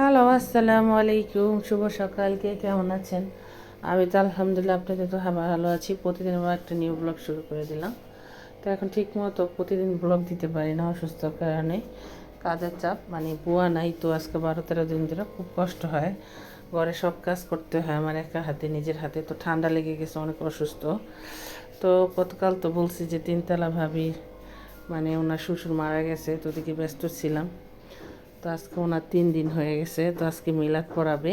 Hello, আসসালামু আলাইকুম, শুভ সকাল, কে কেমন আছেন? আমি তো আলহামদুলিল্লাহ, আপনাদের তো হ্যাঁ ভালো আছি। প্রতিদিন আবার একটা নিউ ব্লগ শুরু করে দিলাম। তো এখন ঠিক মতো প্রতিদিন ব্লগ দিতে পারি না অসুস্থর কারণে। কাজের চাপ মানে বুয়া নাই তো, আজকে বারো তেরো দিন ধরে খুব কষ্ট হয়। ঘরে সব কাজ করতে হয় আমার একা হাতে, নিজের হাতে। তো ঠান্ডা লেগে গেছে, অনেক অসুস্থ। তো গতকাল তো বলছি যে তিনতলা ভাবি মানে ওনার শ্বশুর মারা গেছে, তো ওদিকে ব্যস্ত ছিলাম। তো আজকে ওনার তিন দিন হয়ে গেছে, তো আজকে মিলাদ পড়াবে।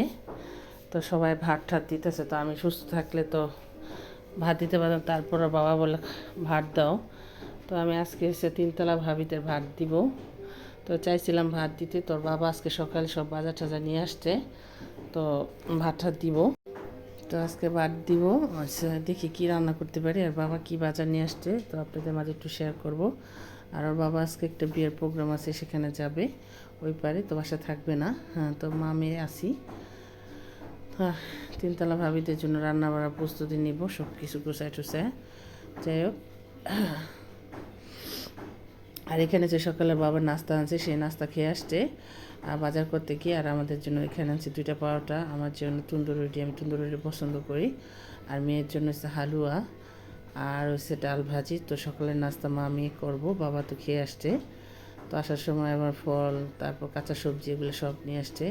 তো সবাই ভাত ঠাত দিতেছে, তো আমি সুস্থ থাকলে তো ভাত দিতে পারতাম, তারপর বাবা বলে ভাত দাও। তো আমি আজকে এসে তিনতলা ভাবিতে ভাত দিব। তো চাইছিলাম ভাত দিতে, তোর বাবা আজকে সকালে সব বাজার টাজার নিয়ে আসছে, তো ভাত ঠাত দিব। তো আজকে ভাত দিব আচ্ছা দেখি কি রান্না করতে পারি, আর বাবা কি বাজার নিয়ে আসছে, তো আপনাদের মাঝে একটু শেয়ার করব। আর ওর বাবা আজকে একটা বিয়ের প্রোগ্রাম আছে, সেখানে যাবে। ওই পারে তো বাসা থাকবে না। হ্যাঁ তো মা মেয়ে আসি তিনতলা ভাবিদের জন্য রান্না বাড়ার প্রস্তুতি নিব সব কিছু গুছায় টুসায় যাই হোক। আর এখানে যে সকালে বাবার নাস্তা আনছে, সেই নাস্তা খেয়ে আসছে। আর বাজার করতে গিয়ে আর আমাদের জন্য এখানে আনছে দুইটা পাওয়াটা আমার জন্য তন্দুর রুটি, আমি তন্দুর রুটি পছন্দ করি। আর মেয়ের জন্য হচ্ছে হালুয়া। আর হচ্ছে ডাল ভাজি, তো সকালের নাস্তা মা আমি করব, বাবা তো খেয়ে আসছে। তো আসার সময় আবার ফল, তারপর কাঁচা সবজি এগুলো সব নিয়ে আসছে।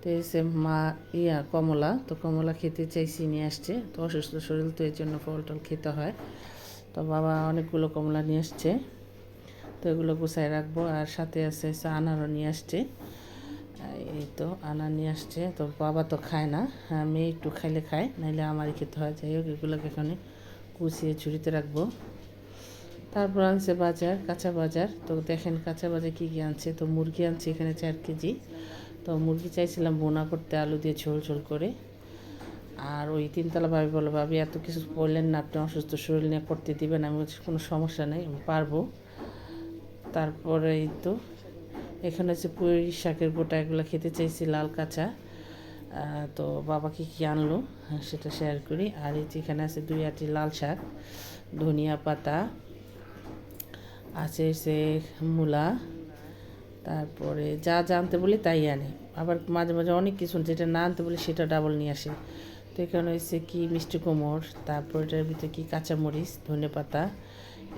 তো এসে মা, ইয়া, কমলা, তো কমলা খেতে চাইছি, নিয়ে আসছে। তো অসুস্থ শরীর, তো এর জন্য ফল টল খেতে হয়। তো বাবা অনেকগুলো কমলা নিয়ে আসছে। তো এগুলো গুছাই রাখব, আর সাথে আছে আনারও নিয়ে আসছে। এই তো, আনার নিয়ে আসছে। তো বাবা তো খায় না হ্যাঁ মেয়ে একটু খাইলে খায়, নাইলে আমারই খেতে হয়। যাই হোক, এগুলোকে এখানে কুচিয়ে ঝুড়িতে রাখব। তারপর আনছে বাজার, কাঁচা বাজার। তো দেখেন কাঁচা বাজার কী কী আনছে? তো মুরগি আনছে এখানে চার কেজি। তো মুরগি চাইছিলাম বোনা করতে, আলু দিয়ে ঝোল ঝোল করে। আর ওই তিনতলা ভাবি বলো ভাবি, এত কিছু বললেন না, আপনি অসুস্থ, শরীর নিয়ে করতে দিবেন, আমি কোনো সমস্যা নেই, আমি পারব। তারপরে তো, এখানে হচ্ছে পুঁই শাকের গোটা এগুলো খেতে চাইছি, লাল কাঁচা। তো বাবাকে কি আনলো? সেটা শেয়ার করি। আর এই এখানে আছে দুই আটি লাল শাক, ধনিয়া পাতা, আছে সে মূলা, তারপরে যা জানতে বলি তাই আনে। আবার মাঝে মাঝে অনেক কিছু যেটা না আনতে বলি সেটা ডাবল নিয়ে আসে। তো এখানে হচ্ছে কি মিষ্টি কোমর তারপর এটার ভিতরে কি কাঁচামরিচ, ধনে পাতা,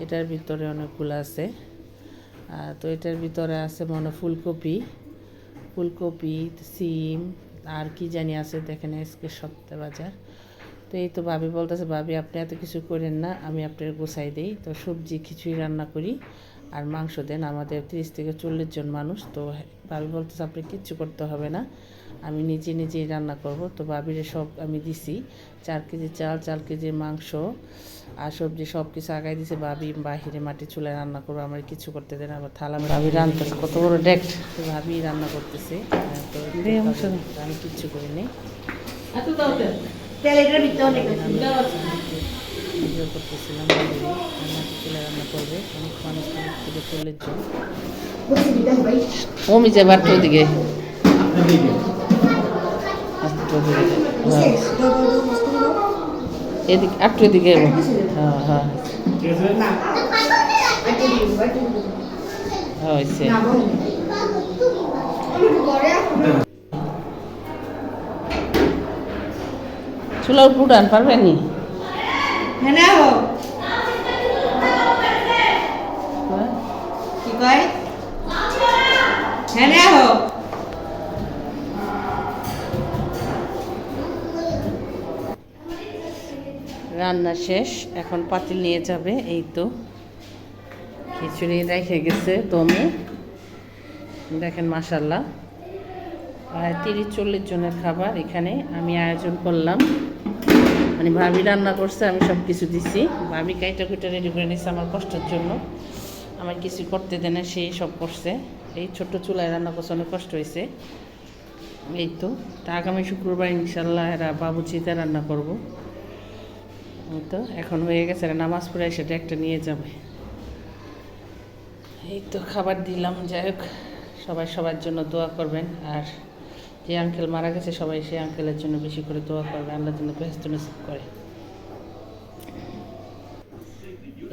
এটার ভিতরে অনেকগুলো আছে। তো এটার ভিতরে আছে মনে ফুলকপি ফুলকপি, সিম আর কি জানি আছে, দেখেন আজকে সপ্তাহ বাজার তো এই তো ভাবি বলতেছে, ভাবি, আপনি এত কিছু করেন না, আমি আপনার গোছাই দিই। তো সবজি খিচুড়ি রান্না করি আর মাংস দেন। আমাদের তিরিশ থেকে চল্লিশ জন মানুষ, তো ভাবি বলতেছে আপনি কিচ্ছু করতে হবে না। আমি নিজে নিজেই রান্না করব। তো বাবিরে সব আমি দিছি। চার কেজি চাল চার কেজি মাংস আর সবজি সব কিছু আগাই দিছে ভাবি বাহিরে মাটি চুলায় রান্না করব আমার কিছু করতে দেন আবার থালা ভাবি রান্নতেছে কত বড় ডেক্ট ভাবি রান্না করতেছে। তো আমি কিচ্ছু করতেছিলাম। চুলায় রান্না করবে। অনেক মানুষ থেকে ওমি যে বাট্টো দিকে। এদিকে একটু এদিকে। হ্যাঁ হ্যাঁ হ্যাঁ। হয়েছে। চুলার উঠান পারবেন নি? হ্যাঁ হ্যাঁ? কি কয়? হ্যাঁ হো রান্না শেষ। এখন পাতিল নিয়ে যাবে, এই তো। খিচুড়ি রেখে গেছে দমে। দেখেন মাসাল্লাহ প্রায় তিরিশ, চল্লিশ জনের খাবার এখানে আমি আয়োজন করলাম। মানে ভাবি রান্না করছে, আমি সব কিছু দিছি। ভাবি কাইটা কুইটা রেডি করে নিচ্ছে আমার কষ্টের জন্য। আমার কিছু করতে দেয় না, সেই সব করছে। এই ছোট্ট চুলায় রান্না করছে, অনেক কষ্ট হয়েছে। এই তো, তা আগামী শুক্রবার ইনশাল্লাহ এরা বাবুচিতে রান্না করব। তো, এখন হয়ে গেছে নামাজ পড়ে সেটা একটা নিয়ে যাবে। এই তো খাবার দিলাম, যাই হোক, সবাই সবার জন্য দোয়া করবেন। আর যে আঙ্কেল মারা গেছে, সবাই সেই আঙ্কেলের জন্য বেশি করে দোয়া করবে, আল্লাহ জন্য বেহস্ত নসিব করে।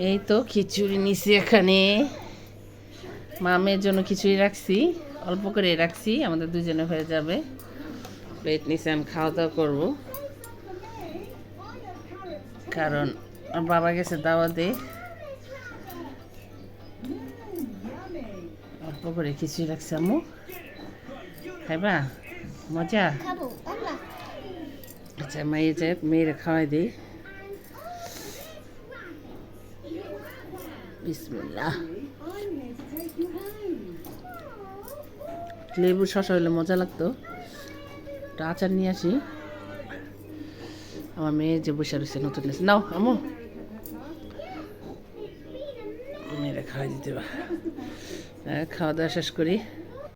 এই তো খিচুড়ি নিছি এখানে। মামের জন্য খিচুড়ি রাখছি, অল্প করে রাখছি, আমাদের দুজনে হয়ে যাবে। প্লেট নিচে আমি খাওয়া দাওয়া করব। কারণ আমার বাবা গেছে দাওয়াতে। অল্প করে কিছুই রাখছে আম্মু। খাইবা? মজা? আচ্ছা মাইয়ে যাই মেয়েরা খাওয়াই দিই। বিসমিল্লাহ। লেবু শশা হলে মজা লাগতো। একটা আচার নিয়ে আসি। আমার মেয়ে যে বসে রয়েছে নতুন এসে নাও আমু খাওয়া বা খাওয়া দাওয়া শেষ করি